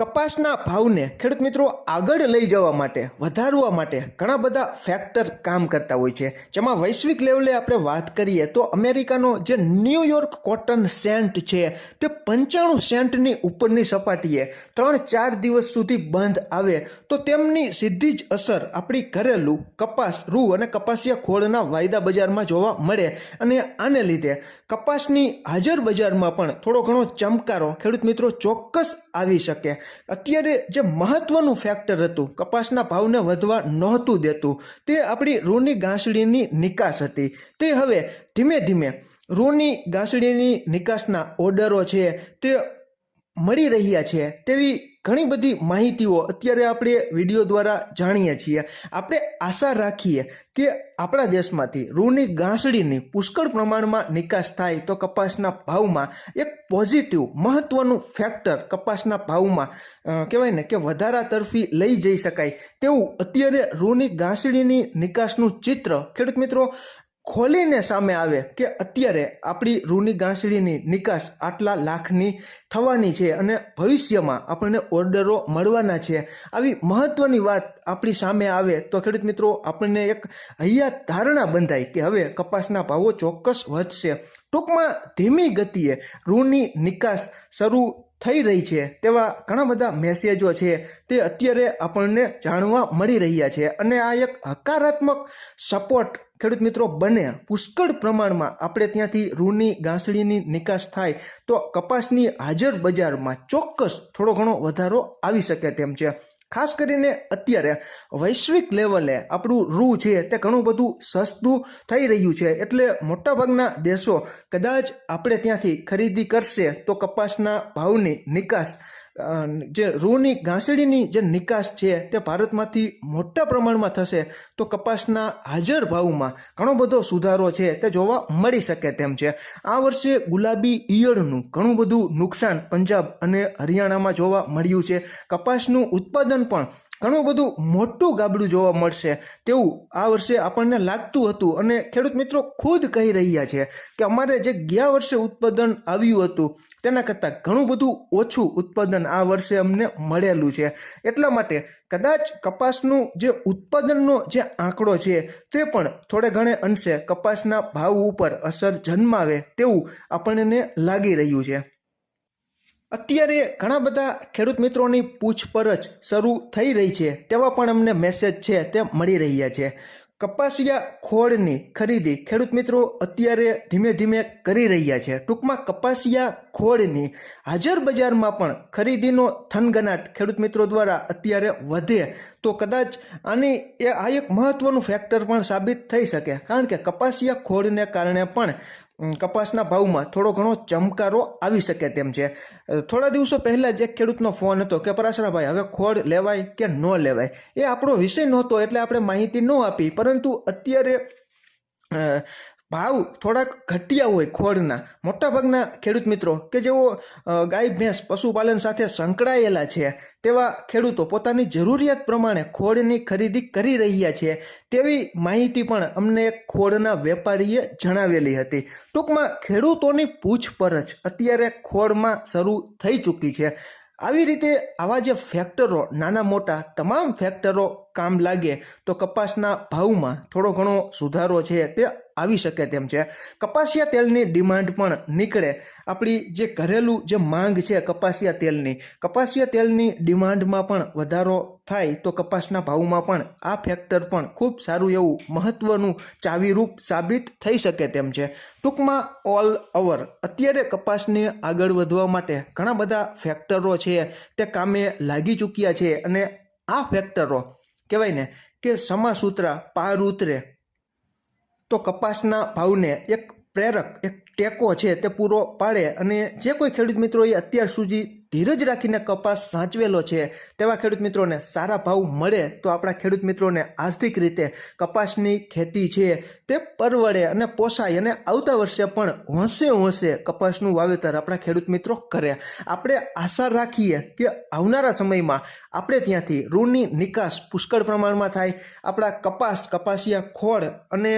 કપાસના ભાવને ખેડૂત મિત્રો આગળ લઈ જવા માટે, વધારવા માટે ઘણા બધા ફેક્ટર કામ કરતા હોય છે. જેમાં વૈશ્વિક લેવલે આપણે વાત કરીએ તો અમેરિકાનો જે ન્યૂયોર્ક કોટન સેન્ટ છે, તે પંચાણું સેન્ટની ઉપરની સપાટીએ ત્રણ ચાર દિવસ સુધી બંધ આવે તો તેમની સીધી જ અસર આપણી ઘરેલું કપાસ, રૂ અને કપાસિયા ખોળના વાયદા બજારમાં જોવા મળે અને આને લીધે કપાસની હાજર બજારમાં પણ થોડો ઘણો ચમકારો ખેડૂત મિત્રો ચોક્કસ આવી શકે. અત્યારે જે મહત્વનું ફેક્ટર હતું, કપાસના ભાવને વધવા નહોતું દેતું, તે આપણી રૂની ગાંસડીની નિકાસ હતી. તે હવે ધીમે ધીમે રૂની ગાંસડીની નિકાસના ઓર્ડરો છે, તે મળી રહ્યા છે, તેવી ઘણી બધી માહિતીઓ અત્યારે આપણે વીડિયો દ્વારા જાણીએ છીએ. આપણે આશા રાખીએ કે આપણા દેશમાંથી રૂની ગાંસડીની પુષ્કળ પ્રમાણમાં નિકાસ થાય તો કપાસના ભાવમાં એક પોઝિટિવ મહત્ત્વનું ફેક્ટર કપાસના ભાવમાં કહેવાય ને કે વધારા તરફી લઈ જઈ શકાય. તેવું અત્યારે રૂની ગાંસડીની નિકાસનું ચિત્ર ખેડૂત મિત્રો ખોલીને સામે આવે કે અત્યારે આપણી રૂની ગાંસડીની નિકાસ આટલા લાખની થવાની છે અને ભવિષ્યમાં આપણને ઓર્ડરો મળવાના છે. આવી મહત્ત્વની વાત આપણી સામે આવે તો ખેડૂત મિત્રો, આપણને એક હૈયા ધારણા બંધાય કે હવે કપાસના ભાવો ચોક્કસ વધશે. ટૂંકમાં ધીમી ગતિએ રૂની નિકાસ શરૂ થઈ રહી છે તેવા ઘણા બધા મેસેજો છે તે અત્યારે આપણને જાણવા મળી રહ્યા છે અને આ એક હકારાત્મક સપોર્ટ ખેડૂત મિત્રો, બને પુષ્કળ પ્રમાણમાં આપણે ત્યાંથી રૂની ગાંસળીની નિકાસ થાય તો કપાસની હાજર બજારમાં ચોક્કસ થોડો ઘણો વધારો આવી શકે તેમ છે. ખાસ કરીને અત્યારે વૈશ્વિક લેવલે આપણું રૂ છે તે ઘણું બધું સસ્તું થઈ રહ્યું છે. એટલે મોટાભાગના દેશો કદાચ આપણે ત્યાંથી ખરીદી કરશે તો કપાસના ભાવની નિકાસ જે રૂની ઘાસડીની જે નિકાસ છે તે ભારતમાંથી મોટા પ્રમાણમાં થશે, તો કપાસના હાજર ભાવમાં ઘણો બધો સુધારો છે તે જોવા મળી શકે તેમ છે. આ વર્ષે ગુલાબી ઈયળનું ઘણું બધું નુકસાન પંજાબ અને હરિયાણામાં જોવા મળ્યું છે. કપાસનું ઉત્પાદન પણ ઘણું બધું મોટું ગાબડું જોવા મળશે. તેવું આ વર્ષે આપણને લાગતું હતું અને ખેડૂત મિત્રો ખુદ કહી રહ્યા છે કે અમારે જે ગયા વર્ષે ઉત્પાદન આવ્યું હતું, તેના કરતાં ઘણું બધું ઓછું ઉત્પાદન આ વર્ષે અમને મળેલું છે. એટલા માટે કદાચ કપાસનું જે ઉત્પાદનનો જે આંકડો છે, તે પણ થોડે ઘણે અંશે કપાસના ભાવ ઉપર અસર જન્માવે તેવું આપણને લાગી રહ્યું છે. અત્યારે ઘણા બધા ખેડૂત મિત્રોની પૂછપરછ શરૂ થઈ રહી છે, તેવા પણ અમને મેસેજ છે, તે મળી રહ્યા છે. કપાસિયા ખોળની ખરીદી ખેડૂત મિત્રો અત્યારે ધીમે ધીમે કરી રહ્યા છે. ટૂંકમાં કપાસિયા ખોળની હાજર બજારમાં પણ ખરીદીનો થનગનાટ ખેડૂત મિત્રો દ્વારા અત્યારે વધે. તો કદાચ આની એ આ એક મહત્ત્વનું ફેક્ટર પણ સાબિત થઈ શકે. કારણ કે કપાસિયા ખોળને કારણે પણ કપાસના ભાવમાં થોડો ઘણો ચમકારો આવી શકે તેમ છે. થોડા દિવસો પહેલાં જ એક ખેડૂતનો ફોન હતો કે, પરાશરાભાઈ, હવે ખોળ લેવાય કે ન લેવાય? એ આપણો વિષય નહોતો એટલે આપણે માહિતી ન આપી, પરંતુ અત્યારે ભાવ થોડાક ઘટ્યા હોય ખોળના. મોટાભાગના ખેડૂત મિત્રો કે જેઓ ગાય, ભેંસ, પશુપાલન સાથે સંકળાયેલા છે, તેવા ખેડૂતો પોતાની જરૂરિયાત પ્રમાણે ખોળની ખરીદી કરી રહ્યા છે. તેવી માહિતી પણ અમને એક ખોળના વેપારીએ જણાવેલી હતી. ટૂંકમાં ખેડૂતોની પૂછપરછ અત્યારે ખોળમાં શરૂ થઈ ચૂકી છે. આવી રીતે આવા જે ફેક્ટરો, નાના મોટા તમામ ફેક્ટરો કામ લાગે, તો કપાસના ભાવમાં થોડો ઘણો સુધારો છે તે આવી શકે તેમ છે. કપાસિયા તેલની ડિમાન્ડ પણ નીકળે. આપણી જે ઘરેલું જે માંગ છે કપાસિયા તેલની કપાસિયા તેલની ડિમાન્ડમાં પણ વધારો થાય તો કપાસના ભાવમાં પણ આ ફેક્ટર પણ ખૂબ સારું એવું મહત્ત્વનું ચાવીરૂપ સાબિત થઈ શકે તેમ છે. ટૂંકમાં ઓલ ઓવર અત્યારે કપાસને આગળ વધવા માટે ઘણા બધા ફેક્ટરો છે, તે કામે લાગી ચૂક્યા છે અને આ ફેક્ટરો કહેવાય ને કે સમાસૂત્રા પાર ઉતરે તો કપાસના ભાવને એક પ્રેરક, એક ટેકો છે તે પૂરો પાડે અને જે કોઈ ખેડૂત મિત્રોએ અત્યાર સુધી ધીરજ રાખીને કપાસ સાચવેલો છે તેવા ખેડૂત મિત્રોને સારા ભાવ મળે તો આપણા ખેડૂત મિત્રોને આર્થિક રીતે કપાસની ખેતી છે તે પરવડે અને પોસાય અને આવતા વર્ષે પણ હોંશે હોંશે કપાસનું વાવેતર આપણા ખેડૂત મિત્રો કરે. આપણે આશા રાખીએ કે આવનારા સમયમાં આપણે ત્યાંથી ઋણની નિકાસ પુષ્કળ પ્રમાણમાં થાય. આપણા કપાસ, કપાસિયા, ખોળ અને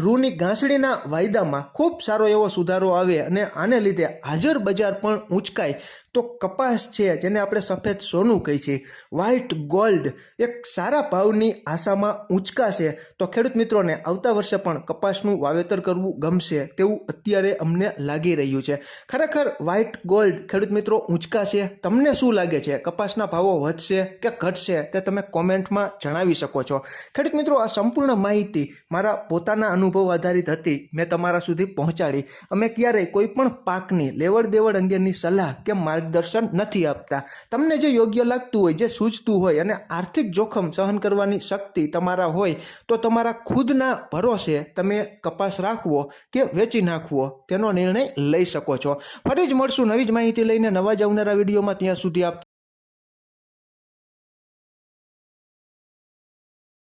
રૂની ઘાસડીના વાયદામાં ખૂબ સારો એવો સુધારો આવે અને આને લીધે હાજર બજાર પણ ઊંચકાય તો કપાસ છે, જેને આપણે સફેદ સોનું કહીએ છીએ વ્હાઇટ ગોલ્ડ એક સારા ભાવની આશામાં ઊંચકાશે. તો ખેડૂત મિત્રોને આવતા વર્ષે પણ કપાસનું વાવેતર કરવું ગમશે તેવું અત્યારે અમને લાગી રહ્યું છે. ખરેખર વ્હાઇટ ગોલ્ડ ખેડૂત મિત્રો ઊંચકાશે. તમને શું લાગે છે? કપાસના ભાવો વધશે કે ઘટશે તે તમે કોમેન્ટમાં જણાવી શકો છો. ખેડૂત મિત્રો, આ સંપૂર્ણ માહિતી મારા પોતાના અનુભવ આધારિત હતી. મેં તમારા સુધી પહોંચાડી. અમે ક્યારેય કોઈ પણ પાકની લેવડ દેવડ અંગેની સલાહ કે માર્ગદર્શન નથી આપતા. તમને જે યોગ્ય લાગતું હોય, જે સૂચતું હોય અને આર્થિક જોખમ સહન કરવાની શક્તિ તમારા હોય, તો તમારા ખુદના ભરોસે તમે કપાસ રાખવો કે વેચી નાખવો, તેનો નિર્ણય લઈ શકો છો. ફરી જ મળશું નવી જ માહિતી લઈને. નવા જ આવનારા વિડીયોમાં ત્યાં સુધી આપ